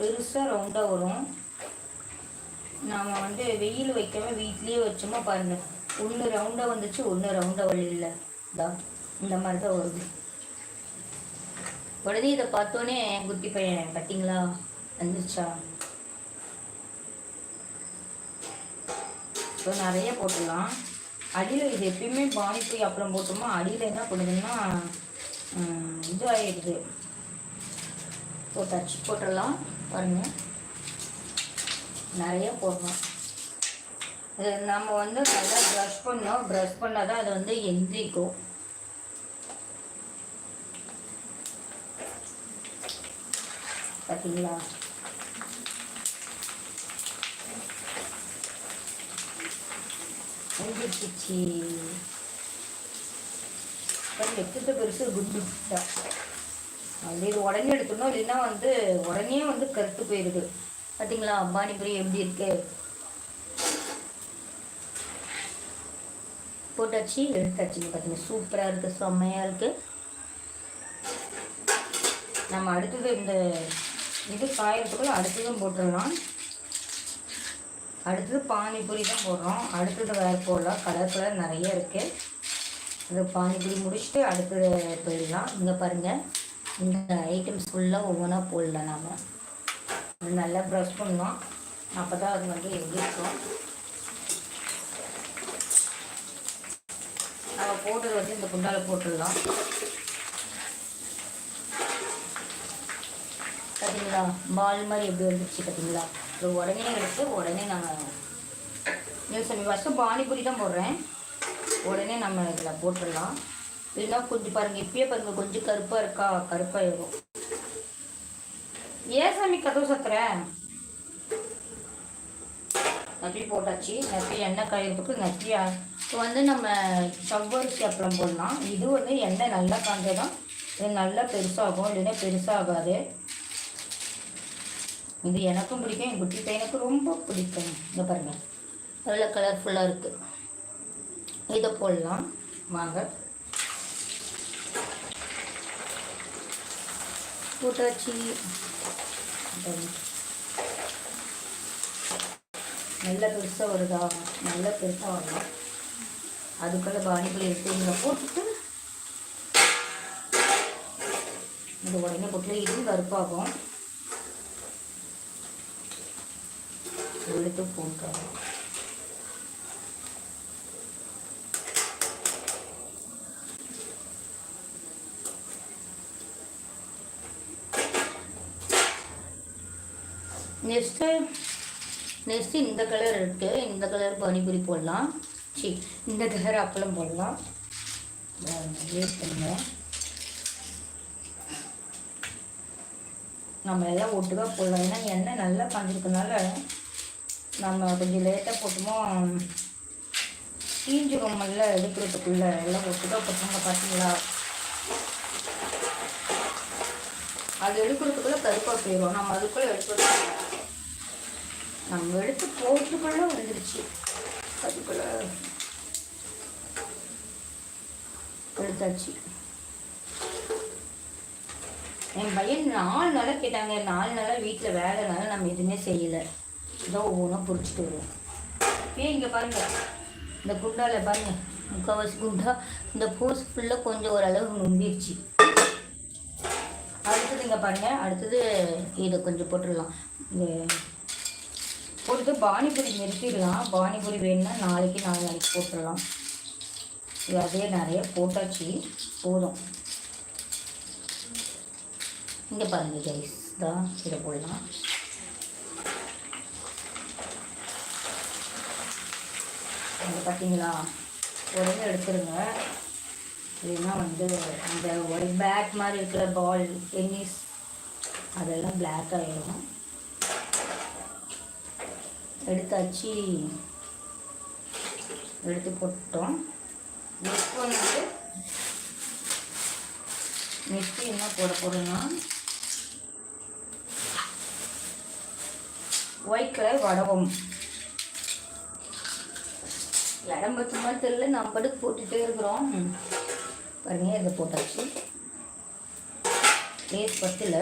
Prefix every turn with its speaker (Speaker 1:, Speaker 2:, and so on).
Speaker 1: பெருசாக ரவுண்டாக வரும். நாம் வந்து வெயில் வைக்காமல் வீட்லேயே வச்சோமா பாருங்க. ஒன்று ரவுண்டாக வந்துச்சு ஒன்று ரவுண்டாக வரல. இதா இந்த மாதிரி தான் வருது. உடனே இதை பார்த்தோன்னே குட்டி பையன் பார்த்தீங்களா வந்துச்சா ஸோ நிறைய போட்டுடலாம். அடியில் இது எப்பயுமே பானிபூரி அப்புறம் போட்டோமா அடியில் என்ன பண்ணுதுன்னா இது ஆயிடுது போட்டாச்சு போட்டுடலாம். பாருங்க. நிறைய போடணும். இது நம்ம வந்து நல்லா ப்ரஷ் பண்ணோம் ப்ரஷ் பண்ணால் தான் அது வந்து எந்திரிக்கும். பார்த்தீங்களா எந்திரிச்சிச்சு வெக்கத்தை பெருசு குண்டு தான் இது உடனே எடுத்துடணும் இல்லைன்னா வந்து உடனே வந்து கருத்து போயிடுது பார்த்தீங்களா பானிபுரி எப்படி இருக்கு? போட்டாச்சு எடுத்தாச்சுங்க பார்த்தீங்க சூப்பராக இருக்குது செம்மையாக இருக்குது நம்ம அடுத்தது இந்த இது காயறதுக்குள்ள அடுத்ததும் போட்டுடலாம். அடுத்தது பானிபூரி தான் போடுறோம். அடுத்தது வேறு போடலாம். கலர் கலர் நிறைய இருக்குது இது பானிபூரி முடிச்சுட்டு அடுத்தது போயிடலாம். இங்கே பாருங்கள் இந்த ஐட்டம்ஸ் ஃபுல்லாக ஒவ்வொன்றா போடலாம் நாம். நல்லா ப்ரஷ் பண்ணோம் அப்போ தான் அது வந்து எங்கிருக்கும் நம்ம போட்டது வந்து இந்த குண்டாவில் போட்டுடலாம். பார்த்தீங்களா பால் மாதிரி எப்படி வந்துருச்சு பார்த்தீங்களா இப்போ உடனே எடுத்து உடனே நாங்கள் யூஸ் ஃபஸ்ட்டு பானிபூரி தான் போடுறேன். உடனே நம்ம இதில் போட்டுடலாம். இல்லைன்னா கொஞ்சம் பாருங்கள் இப்பயே பாருங்கள் கொஞ்சம் கருப்பாக இருக்கா? கருப்பாயிடும் ஏன் சாமி கதவு சத்துற? நப்பி போட்டாச்சு. நப்பி எண்ணெய் காயறதுக்கு நப்பி இப்போ வந்து நம்ம சவ்வரிசி அப்புறம் போடலாம். இது வந்து எண்ணெய் நல்லா காஞ்சதான் இது நல்லா பெருசாகும். இல்லைன்னா பெருசாகாது. இது எனக்கும் பிடிக்கும். என் குட்டி பையனுக்கு ரொம்ப பிடிக்கும். இந்த பாருங்க. நல்ல கலர்ஃபுல்லாக இருக்குது இதை போடலாம். வாங்க. போட்டாச்சு. நல்ல பெருசாக வருதா? நல்ல பெருசாக வரலாம் அதுக்குள்ளே பானிபுரி எடுத்து இங்கே போட்டுட்டு இந்த உடனே போட்டு இதுவும் கருப்பாகும். எடுத்து போட்டுறோம் நெக்ஸ்ட்டு நெக்ஸ்ட்டு இந்த கலர் இருக்குது இந்த கலர் பானிபூரி போடலாம். சரி இந்த கலர் அப்பளம் போடலாம். வெயிட் பண்ணுவோம் நம்ம எல்லாம் ஒட்டுக்கா போடலாம். ஏன்னா எண்ணெய் நல்லா காஞ்சிருக்கனால நம்ம கொஞ்சம் லேட்டாக போட்டோமோ தீஞ்சிருமல்ல எடுக்கிறதுக்குள்ள எல்லாம் ஒட்டுக்கா போட்டோம் பார்த்தீங்களா அது எடுக்கிறதுக்குள்ளே கருப்பாக போயிடும் நம்ம அதுக்குள்ளே எடுக்கிறது நம்ம எடுத்து போட்டுக்குள்ள வந்துருச்சு. அதுக்குள்ள எடுத்தாச்சு. என் பையன் நாலு நாளாக கேட்டாங்க. நாலு நாளாக வீட்டில் வேலைனால நம்ம எதுவுமே செய்யலை. இதோ ஒவ்வொன்றும் பிடிச்சிட்டு வருவோம். ஏன் இங்கே பாருங்கள் இந்த குண்டால பாருங்க. முக்கால்வாசி குண்டா இந்த பூஸ் ஃபுல்லாக கொஞ்சம் ஓரளவு நும்பிடுச்சு அடுத்தது இங்கே பாருங்க. அடுத்தது இதை கொஞ்சம் போட்டுடலாம். இந்த போட்டு பானிபூரி நிறுத்திடலாம். பானிபூரி வேணும்னா நாளைக்கு நாலு நாளைக்கு போட்டுடலாம். இது அதே நிறைய போட்டாச்சு. போதும். இங்கே பாருங்க கைஸ் தான் இதை போடலாம். இங்கே பார்த்தீங்களா? உடனே எடுத்துருங்க. இல்லைன்னா வந்து அந்த ஒரு பேக் மாதிரி இருக்கிற பால் டென்னிஸ் அதெல்லாம் பிளாக் ஆகிடும் எடுத்தாச்சு. எடுத்து போட்டோம். நெக்ஸ்ட் வந்து நெக்ஸ்ட் என்ன போட போகிறோன்னா ஒயிட் கலர் வடகம் இடம் பச்சுமா தெரியல நம்ம பாட்டுக்கு போட்டுட்டே இருக்கிறோம். பாருங்க இதை போட்டாச்சு. ஏஸ் பத்தில்.